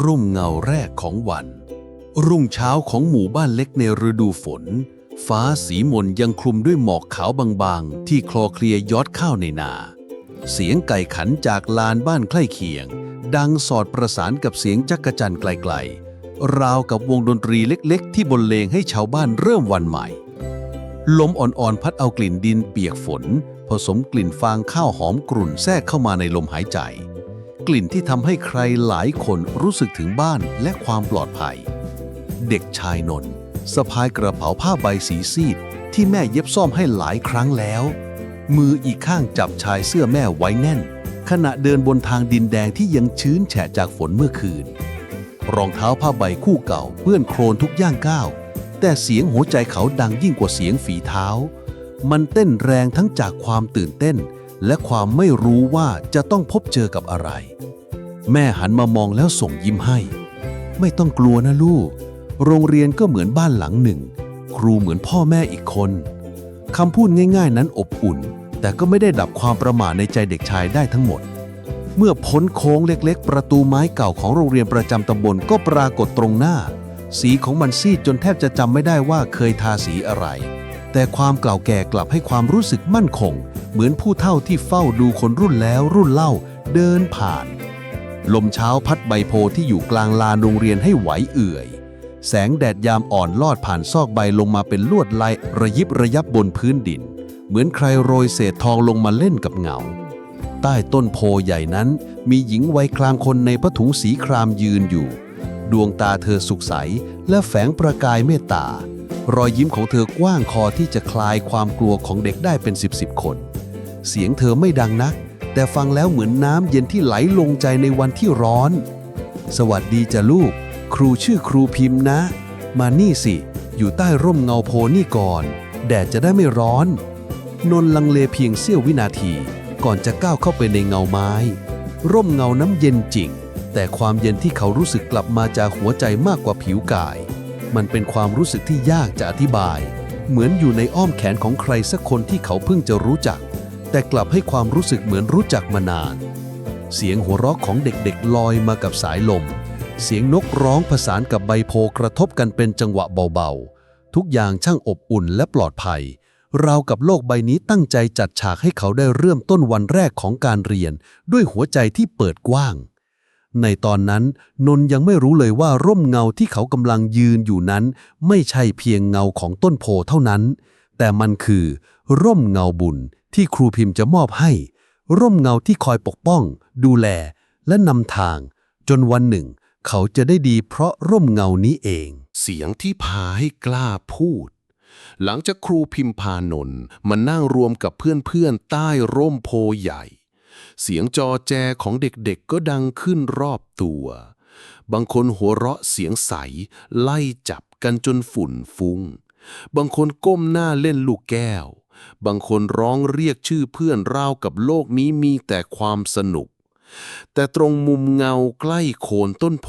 รุ่มเงาแรกของวัน รุ่งเช้าของหมู่บ้านเล็กในฤดูฝน ฟ้าสีมนยังคลุมด้วยหมอกขาวบางๆ ที่คลอเคลียยอดข้าวในนา เสียงไก่ขันจากลานบ้านใกล้เคียง ดังสอดประสานกับเสียงจักกะจันไกลๆ ราวกับวงดนตรีเล็กๆ ที่บรรเลงให้ชาวบ้านเริ่มวันใหม่ ลมอ่อนๆพัดเอากลิ่นดินเปียกฝน ผสมกลิ่นฟางข้าวหอมกรุ่นแทรกเข้ามาในลมหายใจ กลิ่นที่ทำให้ใครหลายคนรู้สึกถึงบ้านและความปลอดภัย เด็กชายนนท์สะพายกระเป๋าผ้าใบสีซีด ที่แม่เย็บซ่อมให้หลายครั้งแล้ว มืออีกข้างจับชายเสื้อแม่ไว้แน่น ขณะเดินบนทางดินแดงที่ยังชื้นแฉะจากฝนเมื่อคืน รองเท้าผ้าใบคู่เก่าเปื้อนโคลนทุกย่างก้าวแต่เสียงหัวใจเขาดังยิ่งกว่าเสียงฝีเท้า มันเต้นแรงทั้งจากความตื่นเต้น และความไม่รู้ว่าจะต้องพบเจอกับอะไร แม่หันมามองแล้วส่งยิ้มให้ ไม่ต้องกลัวนะลูก โรงเรียนก็เหมือนบ้านหลังหนึ่ง ครูเหมือนพ่อแม่อีกคนคำพูดง่าย ๆ นั้นอบอุ่น แต่ก็ไม่ได้ดับความประหม่าในใจเด็กชายได้ทั้งหมด เมื่อพ้นโค้งเล็กๆ ประตูไม้เก่าของโรงเรียนประจำตำบลก็ปรากฏตรงหน้า สีของมันซีดจนแทบจะจำไม่ได้ว่าเคยทาสีอะไร แต่ความเก่าแก่กลับให้ความรู้สึกมั่นคง เหมือนผู้เฒ่าที่เฝ้าดูคนรุ่นแล้วรุ่นเล่าเดินผ่าน ลมเช้าพัดใบโพที่อยู่กลางลานโรงเรียนให้ไหวเอื่อย แสงแดดยามอ่อนลอดผ่านซอกใบลงมาเป็นลวดลายระยิบระยับบนพื้นดิน เหมือนใครโรยเศษทองลงมาเล่นกับเงา ใต้ต้นโพใหญ่นั้น มีหญิงวัยกลางคนในผ้าถุงสีครามยืนอยู่ ดวงตาเธอสุขใสและแฝงประกายเมตตา รอยยิ้มของเธอกว้างคอที่จะคลายความกลัวของเด็กได้เป็นสิบสิบคน เสียงเธอไม่ดังนัก แต่ฟังแล้วเหมือนน้ำเย็นที่ไหลลงใจในวันที่ร้อน สวัสดีจ้ะลูก ครูชื่อครูพิมพ์นะ มานี่สิ อยู่ใต้ร่มเงาโพนี่ก่อน แดดจะได้ไม่ร้อน นนลังเลเพียงเสี้ยววินาที ก่อนจะก้าวเข้าไปในเงาไม้ ร่มเงาน้ำเย็นจริง แต่ความเย็นที่เขารู้สึกกลับมาจากหัวใจมากกว่าผิวกาย มันเป็นความรู้สึกที่ยากจะอธิบาย เหมือนอยู่ในอ้อมแขนของใครสักคนที่เขาเพิ่งจะรู้จัก แต่กลับให้ความรู้สึกเหมือนรู้จักมานาน เสียงหัวเราะของเด็กๆลอยมากับสายลม เสียงนกร้องผสานกับใบโพกระทบกันเป็นจังหวะเบาๆ ทุกอย่างช่างอบอุ่นและปลอดภัยราวกับโลกใบนี้ตั้งใจจัดฉากให้เขาได้เริ่มต้นวันแรกของการเรียน ด้วยหัวใจที่เปิดกว้าง ในตอนนั้นนนท์ยังไม่รู้เลยว่าร่มเงาที่เขากำลังยืนอยู่นั้น ไม่ใช่เพียงเงาของต้นโพเท่านั้น แต่มันคือ ร่มเงาบุญที่ครูพิมพ์จะมอบให้ ร่มเงาที่คอยปกป้อง ดูแล และนำทาง จนวันหนึ่ง เขาจะได้ดีเพราะร่มเงานี้เอง เสียงที่พาให้กล้าพูด หลังจากครูพิมพานนท์มานั่งรวมกับเพื่อนๆใต้ร่มโพใหญ่ เสียงจอแจของเด็กๆก็ดังขึ้นรอบตัว บางคนหัวเราะเสียงใส ไล่จับกันจนฝุ่นฟุง้ง บางคนก้มหน้าเล่นลูกแก้ว บางคนร้องเรียกชื่อเพื่อนราวกับโลกนี้มีแต่ความสนุก แต่ตรงมุมเงาใกล้โคนต้นโพ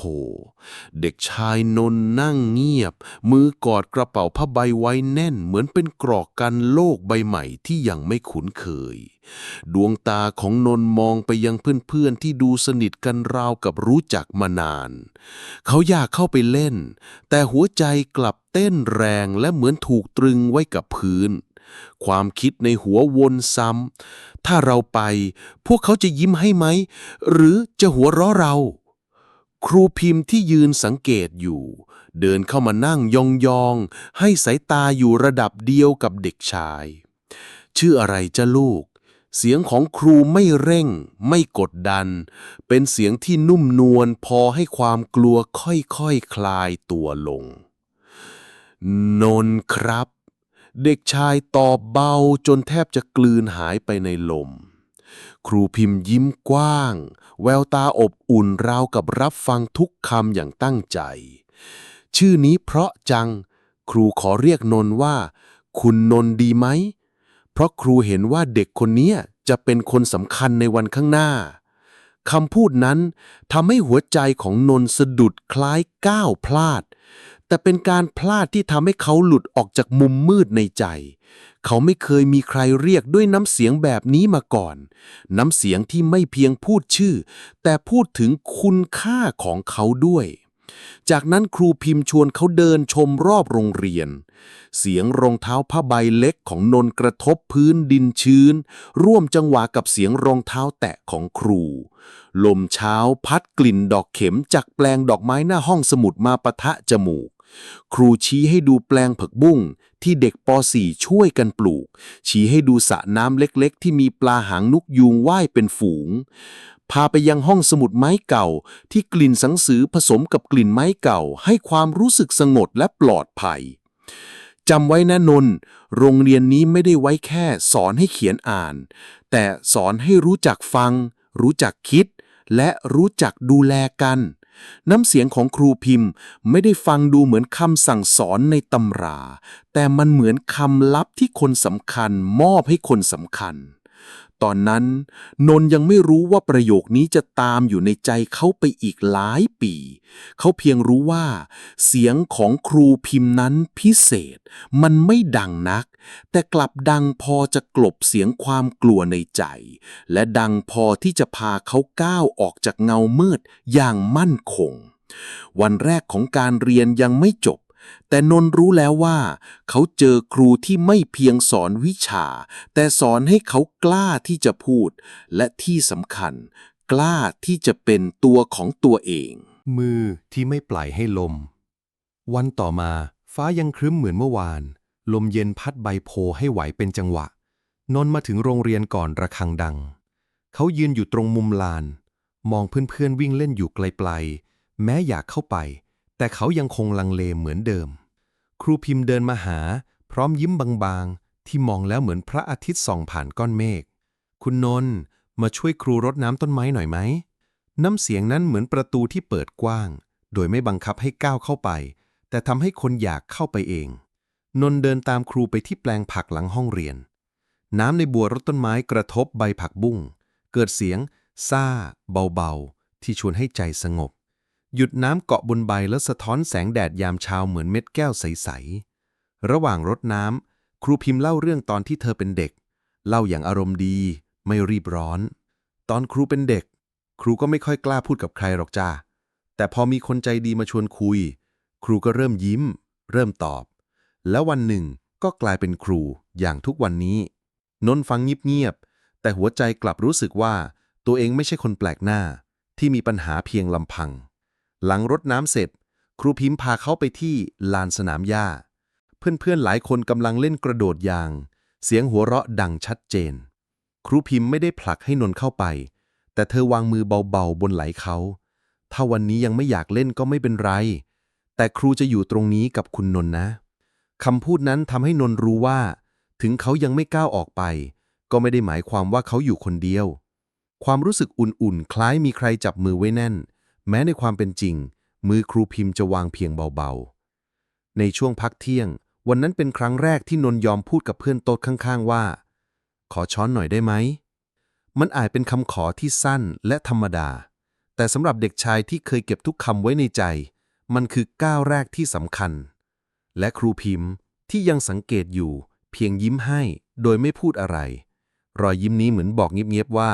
เด็กชายนนนั่งเงียบ มือกอดกระเป๋าผ้าใบไว้แน่นเหมือนเป็นกรอกกันโลกใบใหม่ที่ยังไม่คุ้นเคย ดวงตาของนนมองไปยังเพื่อนๆที่ดูสนิทกันราวกับรู้จักมานาน เขาอยากเข้าไปเล่น แต่หัวใจกลับเต้นแรงและเหมือนถูกตรึงไว้กับพื้น ความคิดในหัววนซ้ำถ้าเราไป พวกเขาจะยิ้มให้ไหม หรือจะหัวเราะเรา ครูพิมพ์ที่ยืนสังเกตอยู่ เดินเข้ามานั่งยองๆ ให้สายตาอยู่ระดับเดียวกับเด็กชาย ชื่ออะไรจ้ะลูก เสียงของครูไม่เร่ง ไม่กดดัน เป็นเสียงที่นุ่มนวลพอให้ความกลัวค่อยๆคคลายตัวลง นนท์ครับ เด็กชายตอบเบาจนแทบจะกลืนหายไปในลม ครูพิมพ์ยิ้มกว้าง แววตาอบอุ่นราวกับรับฟังทุกคำอย่างตั้งใจ ชื่อนี้เพราะจัง ครูขอเรียกนนท์ว่า คุณนนท์ดีไหม เพราะครูเห็นว่าเด็กคนเนี้จะเป็นคนสำคัญในวันข้างหน้าคำพูดนั้นทำให้หัวใจของนนท์สะดุดคล้ายก้าวพลาด แต่เป็นการพลาดที่ทำให้เขาหลุดออกจากมุมมืดในใจ เขาไม่เคยมีใครเรียกด้วยน้ำเสียงแบบนี้มาก่อน น้ำเสียงที่ไม่เพียงพูดชื่อ แต่พูดถึงคุณค่าของเขาด้วย จากนั้นครูพิมพ์ชวนเขาเดินชมรอบโรงเรียน เสียงรองเท้าผ้าใบเล็กของนนกระทบพื้นดินชื้น ร่วมจังหวะกับเสียงรองเท้าแตะของครู ลมเช้าพัดกลิ่นดอกเข็มจากแปลงดอกไม้หน้าห้องสมุดมาปะทะจมูก ครูชี้ให้ดูแปลงผักบุ้งที่เด็กป .4 ช่วยกันปลูก ชี้ให้ดูสระน้ำเล็กๆ ที่มีปลาหางนกยูงว่ายเป็นฝูง พาไปยังห้องสมุดไม้เก่าที่กลิ่นสังสือผสมกับกลิ่นไม้เก่า ให้ความรู้สึกสงบและปลอดภัยจำไว้นะนน โรงเรียนนี้ไม่ได้ไว้แค่สอนให้เขียนอ่าน แต่สอนให้รู้จักฟัง รู้จักคิด และรู้จักดูแลกัน น้ำเสียงของครูพิมพ์ไม่ได้ฟังดูเหมือนคำสั่งสอนในตำรา แต่มันเหมือนคำลับที่คนสำคัญมอบให้คนสำคัญ ตอนนั้น นนท์ยังไม่รู้ว่าประโยคนี้จะตามอยู่ในใจเขาไปอีกหลายปี เขาเพียงรู้ว่า เสียงของครูพิมพ์นั้นพิเศษ มันไม่ดังนัก แต่กลับดังพอจะกลบเสียงความกลัวในใจ และดังพอที่จะพาเขาก้าวออกจากเงามืดอย่างมั่นคง วันแรกของการเรียนยังไม่จบ แต่นนรู้แล้วว่า เขาเจอครูที่ไม่เพียงสอนวิชา แต่สอนให้เขากล้าที่จะพูด และที่สำคัญ กล้าที่จะเป็นตัวของตัวเอง มือที่ไม่ปล่อยให้ลม วันต่อมาฟ้ายังครึ้มเหมือนเมื่อวาน ลมเย็นพัดใบโพให้ไหวเป็นจังหวะ นนมาถึงโรงเรียนก่อนระฆังดัง เขายืนอยู่ตรงมุมลาน มองเพื่อนๆวิ่งเล่นอยู่ไกลๆ แม้อยากเข้าไป แต่เขายังคงลังเลเหมือนเดิม ครูพิมพ์เดินมาหา พร้อมยิ้มบางๆ ที่มองแล้วเหมือนพระอาทิตย์ส่องผ่านก้อนเมฆ คุณนนท์มาช่วยครูรดน้ำต้นไม้หน่อยไหม น้ำเสียงนั้นเหมือนประตูที่เปิดกว้าง โดยไม่บังคับให้ก้าวเข้าไป แต่ทำให้คนอยากเข้าไปเอง นนท์เดินตามครูไปที่แปลงผักหลังห้องเรียน น้ำในบัวรดต้นไม้กระทบใบผักบุ้ง เกิดเสียงซ่า เบาๆ ที่ชวนให้ใจสงบ หยุดน้ำเกาะบนใบแล้วสะท้อนแสงแดดยามเช้าเหมือนเม็ดแก้วใส ๆ ระหว่างรดน้ำ ครูพิมพ์เล่าเรื่องตอนที่เธอเป็นเด็ก เล่าอย่างอารมณ์ดี ไม่รีบร้อน ตอนครูเป็นเด็ก ครูก็ไม่ค่อยกล้าพูดกับใครหรอกจ้า แต่พอมีคนใจดีมาชวนคุย ครูก็เริ่มยิ้ม เริ่มตอบ แล้ววันหนึ่งก็กลายเป็นครูอย่างทุกวันนี้ นนท์ฟังเงียบๆ แต่หัวใจกลับรู้สึกว่าตัวเองไม่ใช่คนแปลกหน้า ที่มีปัญหาเพียงลำพัง หลังรดน้ำเสร็จ ครูพิมพ์พาเขาไปที่ลานสนามหญ้า เพื่อนๆหลายคนกำลังเล่นกระโดดยาง เสียงหัวเราะดังชัดเจน ครูพิมพ์ไม่ได้ผลักให้นนท์เข้าไป แต่เธอวางมือเบาๆบนไหล่เขา ถ้าวันนี้ยังไม่อยากเล่นก็ไม่เป็นไร แต่ครูจะอยู่ตรงนี้กับคุณนนท์นะคำพูดนั้นทำให้นนท์รู้ว่า ถึงเขายังไม่ก้าวออกไป ก็ไม่ได้หมายความว่าเขาอยู่คนเดียว ความรู้สึกอุ่นๆ คล้ายมีใครจับมือไว้แน่น แม้ในความเป็นจริง มือครูพิมพ์จะวางเพียงเบาๆ ในช่วงพักเที่ยง วันนั้นเป็นครั้งแรกที่นนยอมพูดกับเพื่อนโต๊ะข้างๆว่า ขอช้อนหน่อยได้ไหม มันอาจเป็นคำขอที่สั้นและธรรมดา แต่สำหรับเด็กชายที่เคยเก็บทุกคำไว้ในใจ มันคือก้าวแรกที่สำคัญ และครูพิมพ์ที่ยังสังเกตอยู่ เพียงยิ้มให้โดยไม่พูดอะไร รอยยิ้มนี้เหมือนบอกเงียบๆว่า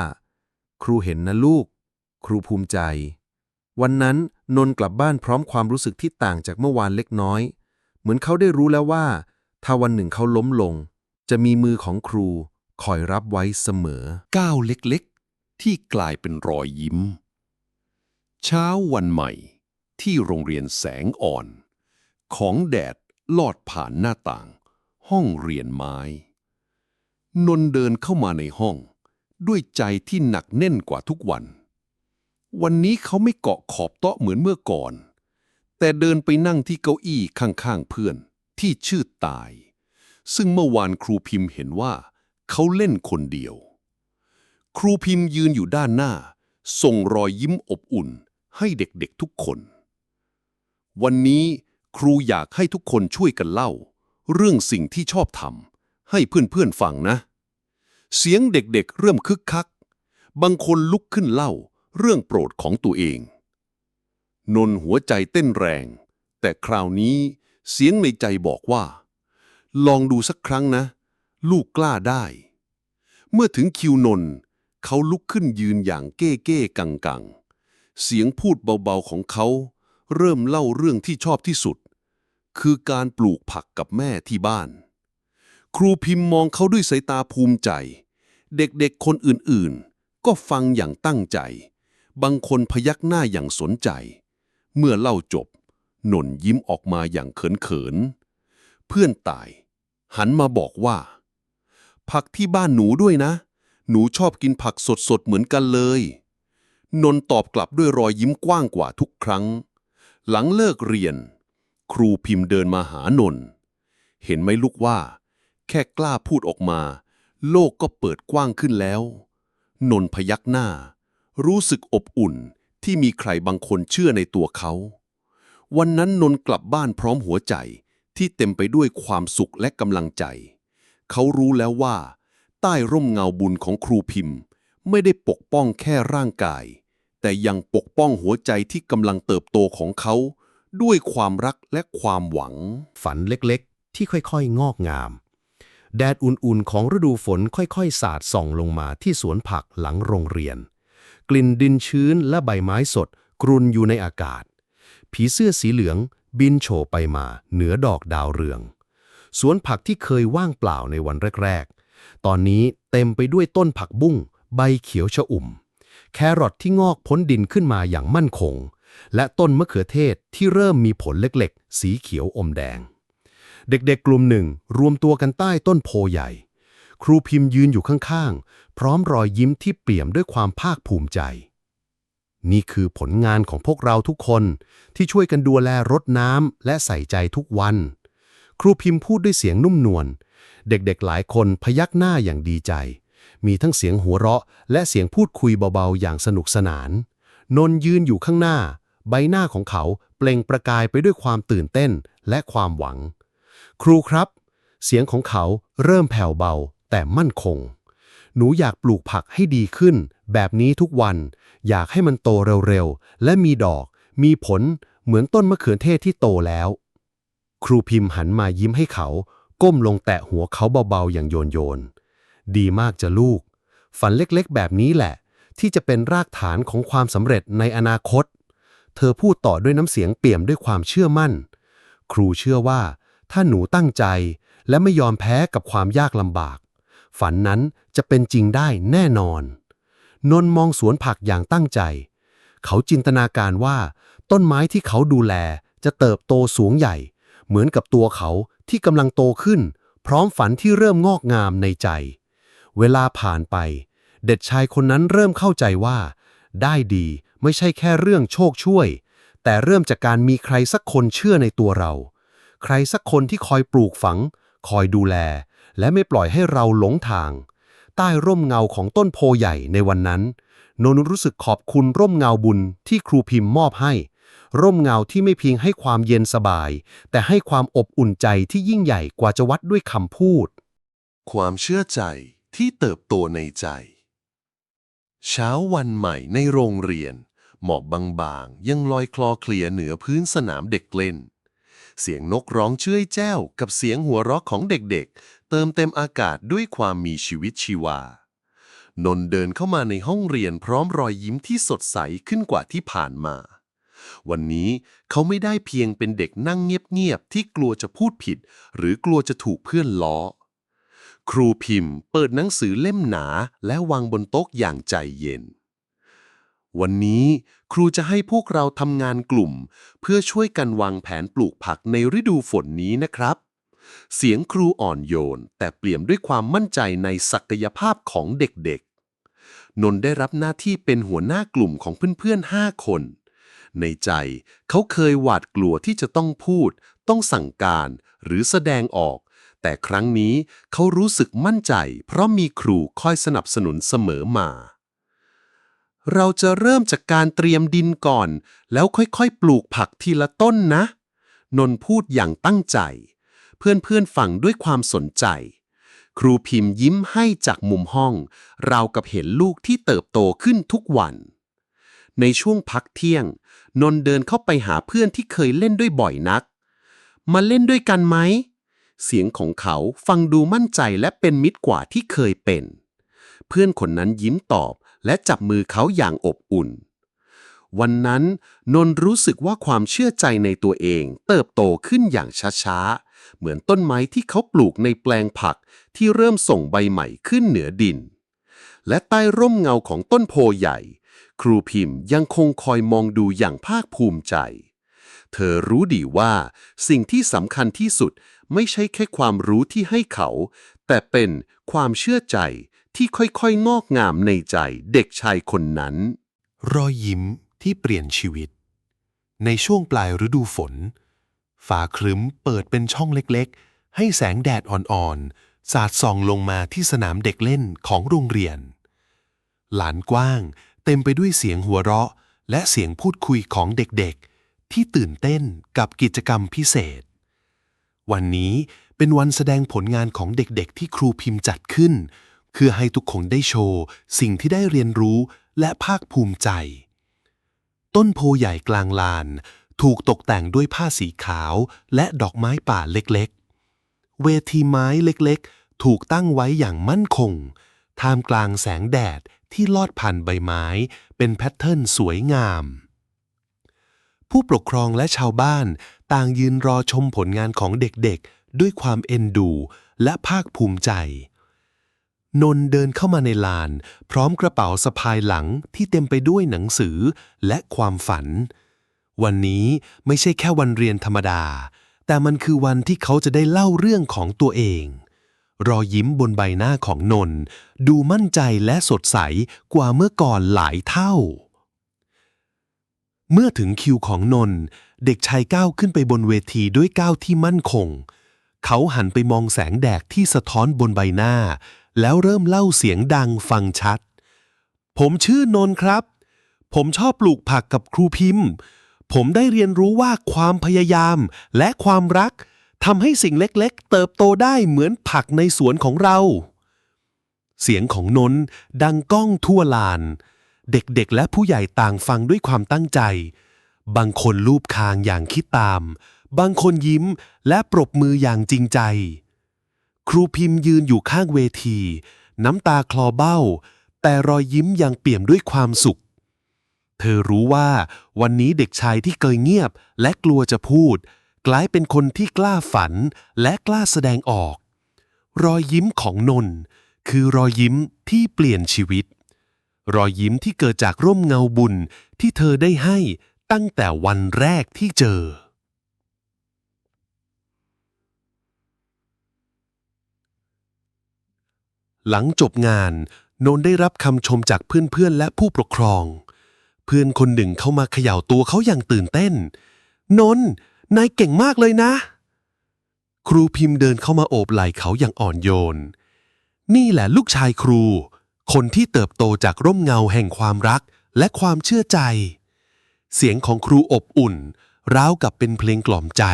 ครูเห็นนะลูก ครูภูมิใจ วันนั้นนนท์กลับบ้านพร้อมความรู้สึกที่ต่างจากเมื่อวานเล็กน้อย เหมือนเขาได้รู้แล้วว่า ถ้าวันหนึ่งเขาล้มลง จะมีมือของครูคอยรับไว้เสมอ ก้าวเล็กๆ ที่กลายเป็นรอยยิ้ม เช้าวันใหม่ ที่โรงเรียนแสงอ่อน ของแดดลอดผ่านหน้าต่าง ห้องเรียนไม้ นนท์เดินเข้ามาในห้อง ด้วยใจที่หนักแน่นกว่าทุกวัน วันนี้เขาไม่เกาะขอบโต๊ะเหมือนเมื่อก่อน แต่เดินไปนั่งที่เก้าอี้ข้างๆเพื่อน ที่ชื่อตาย ซึ่งเมื่อวานครูพิมพ์เห็นว่า เขาเล่นคนเดียว ครูพิมพ์ยืนอยู่ด้านหน้า ส่งรอยยิ้มอบอุ่นให้เด็กๆทุกคน วันนี้ครูอยากให้ทุกคนช่วยกันเล่า เรื่องสิ่งที่ชอบทำให้เพื่อนๆฟังนะ เสียงเด็กๆเริ่มคึกคัก บางคนลุกขึ้นเล่า เรื่องโปรดของตัวเอง นนหัวใจเต้นแรง แต่คราวนี้เสียงในใจบอกว่า ลองดูสักครั้งนะ ลูกกล้าได้ เมื่อถึงคิวนนท์เขาลุกขึ้นยืนอย่างเก้เก้กังกังเสียงพูดเบาๆของเขา เริ่มเล่าเรื่องที่ชอบที่สุด คือการปลูกผักกับแม่ที่บ้าน ครูพิมพ์มองเขาด้วยสายตาภูมิใจ เด็กๆคนอื่นๆ ก็ฟังอย่างตั้งใจ บางคนพยักหน้าอย่างสนใจ เมื่อเล่าจบ หนนยิ้มออกมาอย่างเขินๆ เพื่อนตาย หันมาบอกว่า ผักที่บ้านหนูด้วยนะ หนูชอบกินผักสดๆ เหมือนกันเลย นนตอบกลับด้วยรอยยิ้มกว้างกว่าทุกครั้ง หลังเลิกเรียน ครูพิมพ์เดินมาหานน เห็นไหมลูกว่า แค่กล้าพูดออกมา โลกก็เปิดกว้างขึ้นแล้ว นนพยักหน้า รู้สึกอบอุ่นที่มีใครบางคนเชื่อในตัวเขา วันนั้นนนกลับบ้านพร้อมหัวใจที่เต็มไปด้วยความสุขและกำลังใจ เขารู้แล้วว่า ใต้ร่มเงาบุญของครูพิมพ์ ไม่ได้ปกป้องแค่ร่างกาย แต่ยังปกป้องหัวใจที่กำลังเติบโตของเขา ด้วยความรักและความหวัง ฝันเล็กๆ ที่ค่อยๆ งอกงาม แดดอุ่นๆ ของฤดูฝนค่อยๆ สาดส่องลงมาที่สวนผักหลังโรงเรียน กลิ่นดินชื้นและใบไม้สด กรุนอยู่ในอากาศ ผีเสื้อสีเหลืองบินโฉบไปมาเหนือดอกดาวเรือง สวนผักที่เคยว่างเปล่าในวันแรก ๆ ตอนนี้เต็มไปด้วยต้นผักบุ้ง ใบเขียวชอุ่ม แครอทที่งอกพ้นดินขึ้นมาอย่างมั่นคง และต้นมะเขือเทศที่เริ่มมีผลเล็กๆ สีเขียวอมแดง เด็กๆกลุ่มหนึ่งรวมตัวกันใต้ต้นโพใหญ่ ครูพิมพ์ยืนอยู่ข้างๆ พร้อมรอยยิ้มที่เปี่ยมด้วยความภาคภูมิใจ นี่คือผลงานของพวกเราทุกคนที่ช่วยกันดูแลรดน้ำและใส่ใจทุกวัน ครูพิมพ์พูดด้วยเสียงนุ่มนวล เด็กๆหลายคนพยักหน้าอย่างดีใจ มีทั้งเสียงหัวเราะ และเสียงพูดคุยเบาๆ อย่างสนุกสนาน นนยืนอยู่ข้างหน้า ใบหน้าของเขาเปล่งประกายไปด้วยความตื่นเต้นและความหวัง ครูครับเสียงของเขาเริ่มแผ่วเบา แต่มั่นคง หนูอยากปลูกผักให้ดีขึ้น แบบนี้ทุกวัน อยากให้มันโตเร็วๆ และมีดอก มีผล เหมือนต้นมะเขือเทศที่โตแล้ว ครูพิมพ์หันมายิ้มให้เขา ก้มลงแตะหัวเขาเบาๆ อย่างโยนโยนๆดีมากจะลูก ฝันเล็กๆ แบบนี้แหละ ที่จะเป็นรากฐานของความสำเร็จในอนาคต เธอพูดต่อด้วยน้ำเสียงเปี่ยมด้วยความเชื่อมั่น ครูเชื่อว่า ถ้าหนูตั้งใจและไม่ยอมแพ้กับความยากลำบาก ฝันนั้นจะเป็นจริงได้แน่นอน นนมองสวนผักอย่างตั้งใจ เขาจินตนาการว่า ต้นไม้ที่เขาดูแลจะเติบโตสูงใหญ่ เหมือนกับตัวเขาที่กำลังโตขึ้น พร้อมฝันที่เริ่มงอกงามในใจ เวลาผ่านไป เด็กชายคนนั้นเริ่มเข้าใจว่า ได้ดีไม่ใช่แค่เรื่องโชคช่วย แต่เริ่มจากการมีใครสักคนเชื่อในตัวเรา ใครสักคนที่คอยปลูกฝัง คอยดูแล และไม่ปล่อยให้เราหลงทาง ใต้ร่มเงาของต้นโพใหญ่ในวันนั้นโนนรู้สึกขอบคุณร่มเงาบุญที่ครูพิมพ์มอบให้ ร่มเงาที่ไม่เพียงให้ความเย็นสบาย แต่ให้ความอบอุ่นใจที่ยิ่งใหญ่กว่าจะวัดด้วยคำพูด ความเชื่อใจที่เติบโตในใจ เช้าวันใหม่ในโรงเรียน หมอกบางๆ ยังลอยคลอเคลียเหนือพื้นสนามเด็กเล่น เสียงนกร้องเชื่อยแจ้ว กับเสียงหัวเราะของเด็กๆ เติมเต็มอากาศด้วยความมีชีวิตชีวา นนท์เดินเข้ามาในห้องเรียนพร้อมรอยยิ้มที่สดใสขึ้นกว่าที่ผ่านมา วันนี้เขาไม่ได้เพียงเป็นเด็กนั่งเงียบๆ ที่กลัวจะพูดผิด หรือกลัวจะถูกเพื่อนล้อ ครูพิมพ์ เปิดหนังสือเล่มหนาและวางบนโต๊ะอย่างใจเย็น วันนี้ครูจะให้พวกเราทำงานกลุ่ม เพื่อช่วยกันวางแผนปลูกผักในฤดูฝนนี้นะครับ เสียงครูอ่อนโยน แต่เปี่ยมด้วยความมั่นใจในศักยภาพของเด็กๆ นนท์ได้รับหน้าที่เป็นหัวหน้ากลุ่มของเพื่อนๆห้าคน ในใจเขาเคยหวาดกลัวที่จะต้องพูด ต้องสั่งการ หรือแสดงออก แต่ครั้งนี้เขารู้สึกมั่นใจ เพราะมีครูคอยสนับสนุนเสมอมา เราจะเริ่มจากการเตรียมดินก่อน แล้วค่อยๆ ปลูกผักทีละต้นนะ นนพูดอย่างตั้งใจ เพื่อนๆฟังด้วยความสนใจ ครูพิมพ์ยิ้มให้จากมุมห้อง เรากับเห็นลูกที่เติบโตขึ้นทุกวัน ในช่วงพักเที่ยง นนเดินเข้าไปหาเพื่อนที่เคยเล่นด้วยบ่อยนัก มาเล่นด้วยกันไหม เสียงของเขาฟังดูมั่นใจและเป็นมิตรกว่าที่เคยเป็น เพื่อนคนนั้นยิ้มตอบ และจับมือเขาอย่างอบอุ่น วันนั้นนนท์รู้สึกว่าความเชื่อใจในตัวเองเติบโตขึ้นอย่างช้าๆ เหมือนต้นไม้ที่เขาปลูกในแปลงผักที่เริ่มส่งใบใหม่ขึ้นเหนือดิน และใต้ร่มเงาของต้นโพใหญ่ ครูพิมพ์ยังคงคอยมองดูอย่างภาคภูมิใจ เธอรู้ดีว่าสิ่งที่สำคัญที่สุดไม่ใช่แค่ความรู้ที่ให้เขา แต่เป็นความเชื่อใจ ที่ค่อยๆ งอกงามในใจเด็กชายคนนั้น รอยยิ้มที่เปลี่ยนชีวิต ในช่วงปลายฤดูฝนฟ้าครึ้มเปิดเป็นช่องเล็กๆ ให้แสงแดดอ่อนๆ สาดส่องลงมาที่สนามเด็กเล่นของโรงเรียน หลานกว้างเต็มไปด้วยเสียงหัวเราะ และเสียงพูดคุยของเด็กๆ ที่ตื่นเต้นกับกิจกรรมพิเศษ วันนี้เป็นวันแสดงผลงานของเด็กๆ ที่ครูพิมพ์จัดขึ้น เพื่อให้ทุกคนได้โชว์ สิ่งที่ได้เรียนรู้และภาคภูมิใจ ต้นโพใหญ่กลางลาน ถูกตกแต่งด้วยผ้าสีขาวและดอกไม้ป่าเล็กๆ เวทีไม้เล็กๆ ถูกตั้งไว้อย่างมั่นคง ท่ามกลางแสงแดดที่ลอดผ่านใบไม้ เป็นแพทเทิร์นสวยงาม ผู้ปกครองและชาวบ้านต่างยืนรอชมผลงานของเด็กๆ ด้วยความเอ็นดูและภาคภูมิใจ นนเดินเข้ามาในลาน พร้อมกระเป๋าสะพายหลังที่เต็มไปด้วยหนังสือและความฝัน วันนี้ไม่ใช่แค่วันเรียนธรรมดา แต่มันคือวันที่เขาจะได้เล่าเรื่องของตัวเอง รอยยิ้มบนใบหน้าของนน ดูมั่นใจและสดใสกว่าเมื่อก่อนหลายเท่า เมื่อถึงคิวของนน เด็กชายก้าวขึ้นไปบนเวทีด้วยก้าวที่มั่นคง เขาหันไปมองแสงแดดที่สะท้อนบนใบหน้า แล้วเริ่มเล่าเสียงดังฟังชัด ผมชื่อนนท์ครับ ผมชอบปลูกผักกับครูพิมพ์ ผมได้เรียนรู้ว่าความพยายามและความรักทำให้สิ่งเล็กๆ เติบโตได้เหมือนผักในสวนของเรา เสียงของนนท์ดังก้องทั่วลาน เด็กๆ และผู้ใหญ่ต่างฟังด้วยความตั้งใจ บางคนลูบคางอย่างคิดตาม บางคนยิ้มและปรบมืออย่างจริงใจ ครูพิมพ์ยืนอยู่ข้างเวที น้ำตาคลอเบ้า แต่รอยยิ้มยังเปี่ยมด้วยความสุข เธอรู้ว่าวันนี้เด็กชายที่เคยเงียบและกลัวจะพูด กลายเป็นคนที่กล้าฝันและกล้าแสดงออก รอยยิ้มของนนท์คือรอยยิ้มที่เปลี่ยนชีวิต รอยยิ้มที่เกิดจากร่มเงาบุญที่เธอได้ให้ตั้งแต่วันแรกที่เจอ หลังจบงาน นนได้รับคำชมจากเพื่อนๆและผู้ปกครอง เพื่อนคนหนึ่งเข้ามาเขย่าตัวเขาอย่างตื่นเต้น นน นายเก่งมากเลยนะ ครูพิมพ์เดินเข้ามาโอบไหล่เขาอย่างอ่อนโยน นี่แหละลูกชายครู คนที่เติบโตจากร่มเงาแห่งความรักและความเชื่อใจ เสียงของครูอบอุ่นราวกับเป็นเพลงกล่อมใจ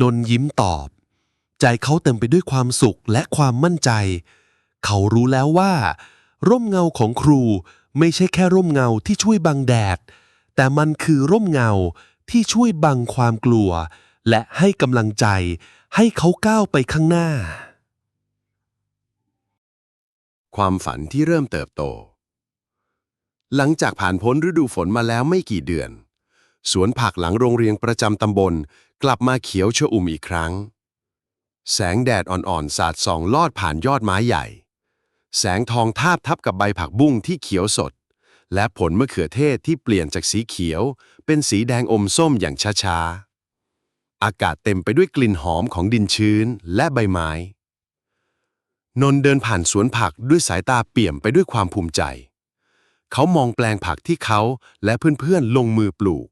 นนยิ้มตอบ ใจเขาเต็มไปด้วยความสุขและความมั่นใจ เขารู้แล้วว่า ร่มเงาของครูไม่ใช่แค่ร่มเงาที่ช่วยบังแดด แต่มันคือร่มเงาที่ช่วยบังความกลัว และให้กำลังใจให้เขาก้าวไปข้างหน้า ความฝันที่เริ่มเติบโต หลังจากผ่านพ้นฤดูฝนมาแล้วไม่กี่เดือน สวนผักหลังโรงเรียนประจำตำบล กลับมาเขียวชอุ่มอีกครั้ง แสงแดดอ่อนๆ สาดส่องลอดผ่านยอดไม้ใหญ่ แสงทองทาบทับกับใบผักบุ้งที่เขียวสด และผลมะเขือเทศที่เปลี่ยนจากสีเขียว เป็นสีแดงอมส้มอย่างช้าๆ อากาศเต็มไปด้วยกลิ่นหอมของดินชื้นและใบไม้ นนท์เดินผ่านสวนผักด้วยสายตาเปี่ยมไปด้วยความภูมิใจ เขามองแปลงผักที่เขาและเพื่อนๆลงมือปลูก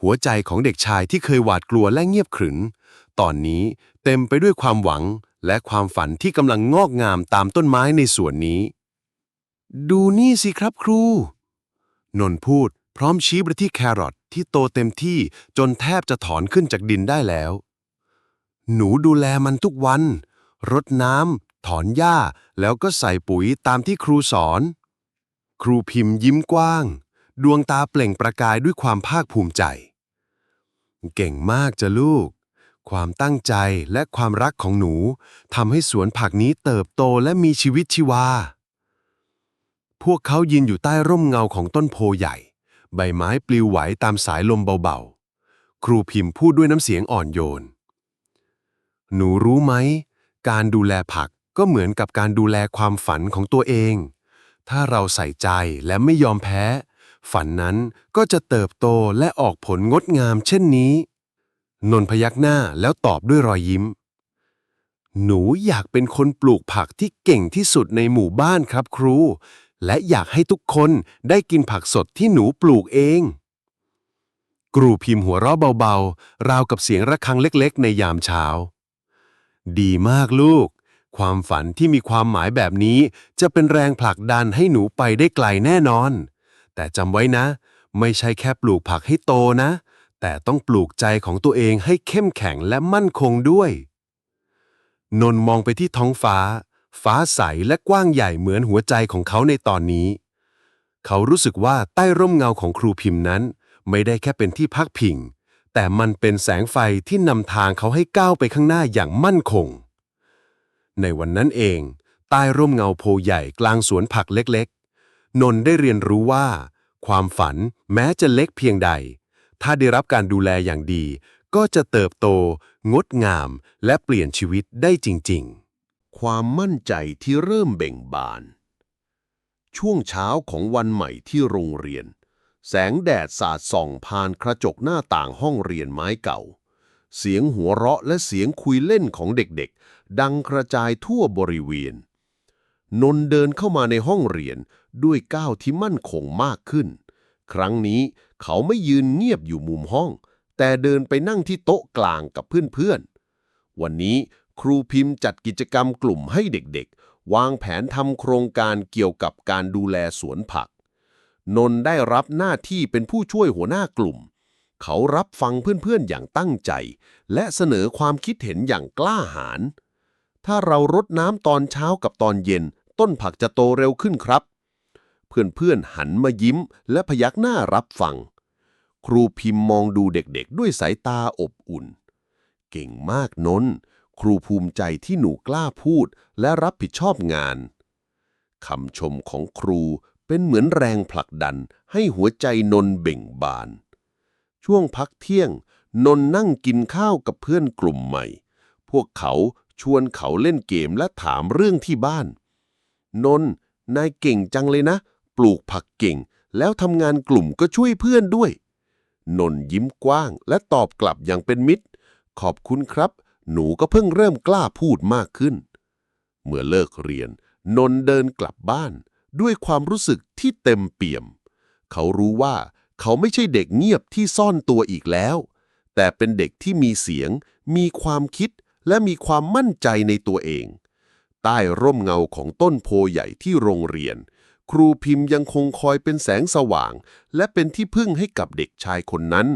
หัวใจของเด็กชายที่เคยหวาดกลัวและเงียบขรึมตอนนี้เต็มไปด้วยความหวัง และความฝันที่กำลังงอกงามตามต้นไม้ในสวนนี้ ดูนี่สิครับครู นนท์พูดพร้อมชี้ไปที่แครอทที่โตเต็มที่จนแทบจะถอนขึ้นจากดินได้แล้ว หนูดูแลมันทุกวัน รดน้ำถอนหญ้า แล้วก็ใส่ปุ๋ยตามที่ครูสอน ครูพิมพ์ยิ้มกว้าง ดวงตาเปล่งประกายด้วยความภาคภูมิใจ เก่งมากจ้ะลูก ความตั้งใจและความรักของหนูทำให้สวนผักนี้เติบโตและมีชีวิตชีวา พวกเขายืนอยู่ใต้ร่มเงาของต้นโพใหญ่ ใบไม้ปลิวไหวตามสายลมเบาๆ ครูพิมพ์พูดด้วยน้ำเสียงอ่อนโยน หนูรู้ไหม การดูแลผักก็เหมือนกับการดูแลความฝันของตัวเอง ถ้าเราใส่ใจและไม่ยอมแพ้ ฝันนั้นก็จะเติบโตและออกผลงดงามเช่นนี้ นนพยักหน้าแล้วตอบด้วยรอยยิ้ม หนูอยากเป็นคนปลูกผักที่เก่งที่สุดในหมู่บ้านครับครู และอยากให้ทุกคนได้กินผักสดที่หนูปลูกเอง ครูพิมพ์หัวเราะเบาๆ ราวกับเสียงระฆังเล็กๆ ในยามเช้า ดีมากลูก ความฝันที่มีความหมายแบบนี้จะเป็นแรงผลักดันให้หนูไปได้ไกลแน่นอน แต่จำไว้นะ ไม่ใช่แค่ปลูกผักให้โตนะ แต่ต้องปลูกใจของตัวเองให้เข้มแข็งและมั่นคงด้วย นนท์มองไปที่ท้องฟ้า ฟ้าใสและกว้างใหญ่เหมือนหัวใจของเขาในตอนนี้ เขารู้สึกว่าใต้ร่มเงาของครูพิมพ์นั้น ไม่ได้แค่เป็นที่พักพิง แต่มันเป็นแสงไฟที่นำทางเขาให้ก้าวไปข้างหน้าอย่างมั่นคง ในวันนั้นเอง ใต้ร่มเงาโพใหญ่กลางสวนผักเล็กๆ นนท์ได้เรียนรู้ว่า ความฝันแม้จะเล็กเพียงใด ถ้าได้รับการดูแลอย่างดี ก็จะเติบโต งดงาม และเปลี่ยนชีวิตได้จริง ๆ ความมั่นใจที่เริ่มเบ่งบาน ช่วงเช้าของวันใหม่ที่โรงเรียน แสงแดดสาดส่องผ่านกระจกหน้าต่างห้องเรียนไม้เก่า เสียงหัวเราะและเสียงคุยเล่นของเด็กๆ ดังกระจายทั่วบริเวณนนท์เดินเข้ามาในห้องเรียนด้วยก้าวที่มั่นคงมากขึ้น ครั้งนี้ เขาไม่ยืนเงียบอยู่มุมห้อง แต่เดินไปนั่งที่โต๊ะกลางกับเพื่อนๆ วันนี้ครูพิมพ์จัดกิจกรรมกลุ่มให้เด็กๆ วางแผนทำโครงการเกี่ยวกับการดูแลสวนผัก นนท์ได้รับหน้าที่เป็นผู้ช่วยหัวหน้ากลุ่ม เขารับฟังเพื่อนๆอย่างตั้งใจ และเสนอความคิดเห็นอย่างกล้าหาญถ้าเรารดน้ำตอนเช้ากับตอนเย็น ต้นผักจะโตเร็วขึ้นครับ เพื่อนๆหันมายิ้ม และพยักหน้ารับฟัง ครูพิมพ์มองดูเด็กๆ ด้วยสายตาอบอุ่น เก่งมากนนท์ครูภูมิใจที่หนูกล้าพูดและรับผิดชอบงานคำชมของครูเป็นเหมือนแรงผลักดันให้หัวใจนนท์เบ่งบาน ช่วงพักเที่ยง นนท์นั่งกินข้าวกับเพื่อนกลุ่มใหม่ พวกเขาชวนเขาเล่นเกมและถามเรื่องที่บ้าน นนท์นายเก่งจังเลยนะ ปลูกผักเก่ง แล้วทำงานกลุ่มก็ช่วยเพื่อนด้วย นนท์ยิ้มกว้างและตอบกลับอย่างเป็นมิตร ขอบคุณครับ หนูก็เพิ่งเริ่มกล้าพูดมากขึ้น เมื่อเลิกเรียน นนท์เดินกลับบ้าน ด้วยความรู้สึกที่เต็มเปี่ยม เขารู้ว่าเขาไม่ใช่เด็กเงียบที่ซ่อนตัวอีกแล้ว แต่เป็นเด็กที่มีเสียง มีความคิดและมีความมั่นใจในตัวเอง ใต้ร่มเงาของต้นโพใหญ่ที่โรงเรียน ครูพิมพ์ยังคงคอยเป็นแสงสว่าง และเป็นที่พึ่งให้กับเด็กชายคนนั้น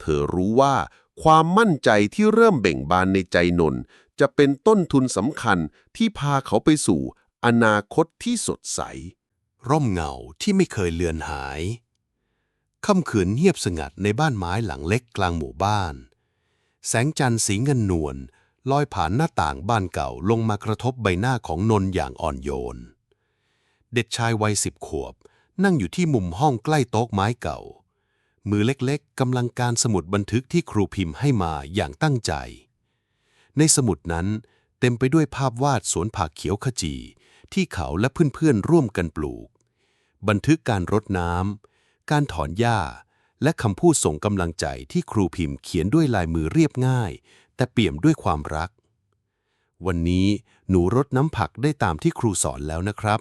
เธอรู้ว่าความมั่นใจที่เริ่มเบ่งบานในใจนน์จะเป็นต้นทุนสำคัญที่พาเขาไปสู่ อนาคตที่สดใส ร่มเงาที่ไม่เคยเลือนหาย ค่ำคืนเงียบสงัดในบ้านไม้หลังเล็กกลางหมู่บ้าน แสงจันทร์สีเงินนวลลอยผ่านหน้าต่างบ้านเก่าลงมากระทบใบหน้าของนน์อย่างอ่อนโยน เด็กชายวัยสิบขวบ นั่งอยู่ที่มุมห้องใกล้โต๊ะไม้เก่า มือเล็กๆกำลังการสมุดบันทึกที่ครูพิมพ์ให้มาอย่างตั้งใจ ในสมุดนั้นเต็มไปด้วยภาพวาดสวนผักเขียวขจี ที่เขาและเพื่อนๆร่วมกันปลูก บันทึกการรดน้ำการถอนหญ้า และคำพูดส่งกำลังใจที่ครูพิมพ์เขียนด้วยลายมือเรียบง่าย แต่เปี่ยมด้วยความรัก วันนี้หนูรดน้ำผักได้ตามที่ครูสอนแล้วนะครับ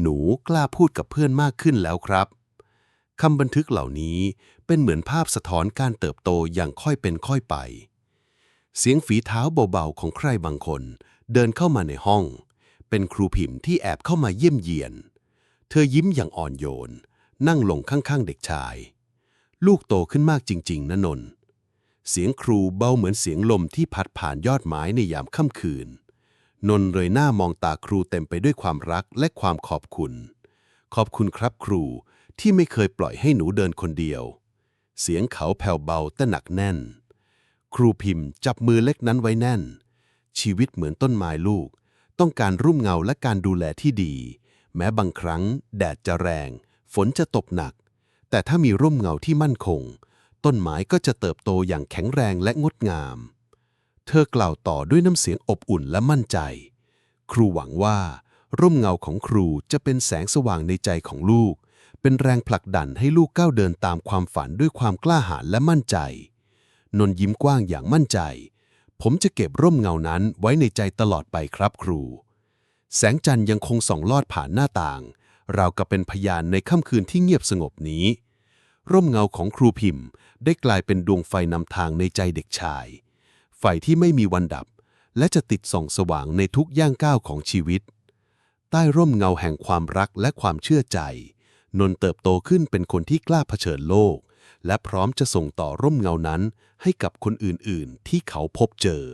หนูกล้าพูดกับเพื่อนมากขึ้นแล้วครับคำบันทึกเหล่านี้เป็นเหมือนภาพสะท้อนการเติบโตอย่างค่อยเป็นค่อยไป เสียงฝีเท้าเบาๆของใครบางคน เดินเข้ามาในห้อง เป็นครูพิมพ์ที่แอบเข้ามาเยี่ยมเยียน เธอยิ้มอย่างอ่อนโยน นั่งลงข้างๆเด็กชาย ลูกโตขึ้นมากจริง ๆนะนน เสียงครูเบาเหมือนเสียงลมที่พัดผ่านยอดไม้ในยามค่ำคืน นนเลยหน้ามองตาครูเต็มไปด้วยความรักและความขอบคุณ ขอบคุณครับครูที่ไม่เคยปล่อยให้หนูเดินคนเดียว เสียงเขาแผ่วเบาแต่หนักแน่น ครูพิมพ์จับมือเล็กนั้นไว้แน่น ชีวิตเหมือนต้นไม้ลูก ต้องการร่มเงาและการดูแลที่ดี แม้บางครั้ง แดดจะแรง ฝนจะตกหนัก แต่ถ้ามีร่มเงาที่มั่นคง ต้นไม้ก็จะเติบโตอย่างแข็งแรงและงดงาม เธอกล่าวต่อด้วยน้ำเสียงอบอุ่นและมั่นใจ ครูหวังว่า ร่มเงาของครูจะเป็นแสงสว่างในใจของลูก เป็นแรงผลักดันให้ลูกก้าวเดินตามความฝันด้วยความกล้าหาญและมั่นใจ นนยิ้มกว้างอย่างมั่นใจ ผมจะเก็บร่มเงานั้นไว้ในใจตลอดไปครับครู แสงจันทร์ยังคงส่องลอดผ่านหน้าต่าง ราวกับเป็นพยานในค่ำคืนที่เงียบสงบนี้ ร่มเงาของครูพิมพ์ ได้กลายเป็นดวงไฟนำทางในใจเด็กชาย ไฟที่ไม่มีวันดับ และจะติดส่องสว่างในทุกย่างก้าวของชีวิต ใต้ร่มเงาแห่งความรักและความเชื่อใจ นนท์เติบโตขึ้นเป็นคนที่กล้าเผชิญโลก และพร้อมจะส่งต่อร่มเงานั้นให้กับคนอื่นๆ ที่เขาพบเจอ